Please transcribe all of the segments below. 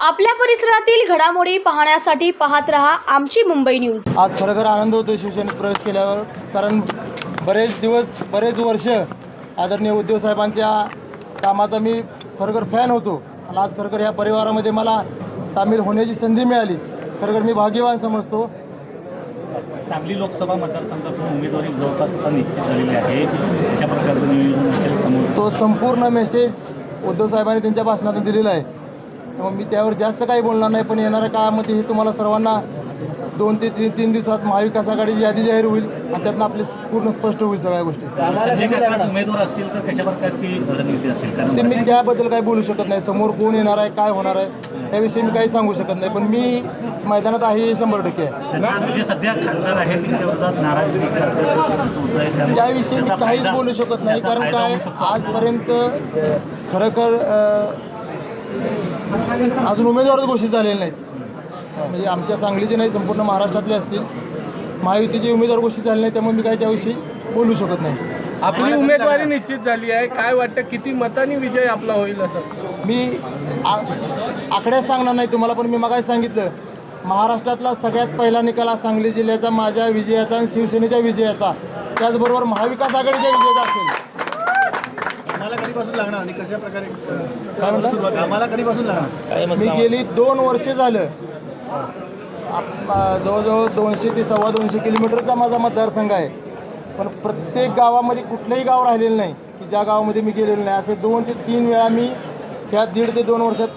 आपल्या परिसरातील घडामोडी पाहण्यासाठी पाहत रहा आमची मुंबई न्यूज. आज खरोखर आनंद होतो शिवसेनेत प्रवेश केल्यावर कारण बरेच दिवस बरेच वर्ष आदरणीय उद्धव साहेबांच्या कामाचा मी खरोखर फॅन होतो. आणि आज खरोखर ह्या परिवारामध्ये मला सामील होण्याची संधी मिळाली. खरोखर मी भाग्यवान समजतो. सांगली लोकसभा मतदारसंघातून उमेदवारी जवळपास आता निश्चित झालेली आहे. अशा प्रकारचं नियोजन असेल समोर? तो संपूर्ण मेसेज उद्धव साहेबांनी त्यांच्या भाषणातून दिलेला आहे. त्यामुळे मी त्यावर जास्त काही बोलणार नाही पण येणाऱ्या काळामध्ये हे तुम्हाला सर्वांना दोन ते तीन तीन दिवसात महाविकास आघाडीची यादी जाहीर होईल आणि त्यातनं आपले पूर्ण स्पष्ट होईल सगळ्या गोष्टी. संजय काका उमेदवार असतील तर कशा प्रकारची रणनीती असेल? कारण ते मी त्याबद्दल काही बोलू शकत नाही. समोर कोण येणार आहे काय होणार आहे याविषयी मी काही सांगू शकत नाही. पण मी मैदानात आहे हे शंभर टक्के. आहे सध्या खासदार आहेत त्याविषयी मी काहीच बोलू शकत नाही. कारण काय. आजपर्यंत खरोखर अ, अजून उमेदवारच घोषित झालेले नाहीत. म्हणजे आमच्या सांगलीचे नाही संपूर्ण महाराष्ट्रातले असतील. महायुतीचे उमेदवार घोषित झाले नाही त्यामुळे मी काही त्याविषयी बोलू शकत नाही. आपली उमेदवारी निश्चित झाली आहे. काय वाटतं किती मतांनी विजय आपला होईल असं? मी आ- आकड्यात सांगणार नाही तुम्हाला पण मी मगाशी सांगितलं महाराष्ट्रातला सगळ्यात पहिला निकाल हा सांगली जिल्ह्याचा माझ्या विजयाचा आणि शिवसेनेच्या विजयाचा. त्याचबरोबर महाविकास आघाडीच्या विजयाचा असेल. आम्हाला कधीपासून लागणार आणि कशा प्रकारे काय म्हणलं आम्हाला कधीपासून लागणार? मी गेली दोन वर्ष झालं आप- जवळजवळ दोनशे ते सव्वा दोनशे किलोमीटरचा माझा मतदारसंघ आहे. पण प्रत्येक गावामध्ये कुठलंही गाव राहिलेलं नाही की ज्या गावामध्ये मी गेलेलो नाही. असे दोन ते तीन वेळा मी ह्या दीड ते दोन वर्षात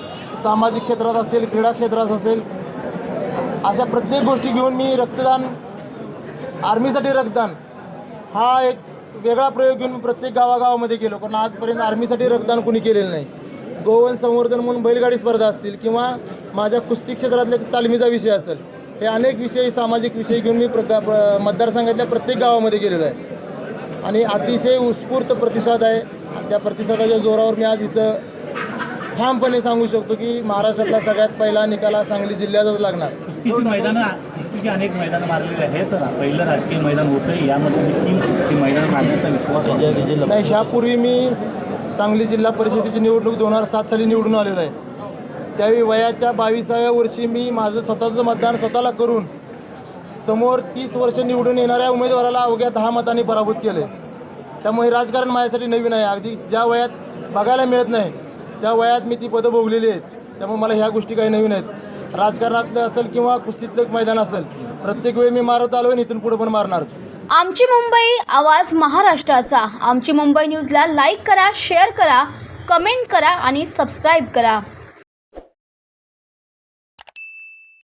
सामाजिक क्षेत्रात असेल क्रीडा क्षेत्रात असेल अशा प्रत्येक गोष्टी घेऊन मी रक्तदान आर्मीसाठी रक्तदान हा एक वेगळा प्रयोग घेऊन मी प्रत्येक गावागावामध्ये गेलो. पण आजपर्यंत आर्मीसाठी रक्तदान कोणी केलेलं नाही. गोवन संवर्धन म्हणून बैलगाडी स्पर्धा असतील किंवा माझ्या कुस्ती क्षेत्रातल्या तालमीचा विषय असेल हे अनेक विषय सामाजिक विषय घेऊन मी प्र प्र- मतदारसंघातल्या प्रत्येक गावामध्ये गेलेलो आहे. आणि अतिशय उत्स्फूर्त प्रतिसाद आहे. त्या प्रतिसादाच्या जोरावर मी आज इथं ठामपणे सांगू शकतो की महाराष्ट्रातला सगळ्यात पहिला निकाल हा सांगली जिल्ह्यातच लागणार. कुस्तीची मैदानं कुस्तीची अनेक मैदानं मारलेली आहेत. पहिलं राजकीय मैदान होतं. यामध्ये देखील मैदान मारण्याचा विश्वास. नाही ह्यापूर्वी मी सांगली जिल्हा परिषदेची निवडणूक दोन हजार सात साली निवडून आलेलो आहे. त्यावेळी वयाच्या बावीसाव्या वर्षी मी माझं स्वतःचं मतदान स्वतःला करून समोर तीस वर्ष निवडून येणाऱ्या उमेदवाराला अवघ्या दहा मतांनी पराभूत केले. त्यामुळे राजकारण माझ्यासाठी नवीन आहे. अगदी ज्या वयात बघायला मिळत नाही त्या वयात मी ती पदं भोगलेली आहेत. त्यामुळे मला ह्या गोष्टी काही नवीन आहेत. राजकारणातलं असेल किंवा कुस्तीतलं मैदान असेल प्रत्येक वेळी मी मारत आलो आणि इथून पुढे पण मारणारच. आमची मुंबई आवाज महाराष्ट्राचा. आमची मुंबई न्यूजला लाईक करा शेअर करा कमेंट करा आणि सबस्क्राईब करा.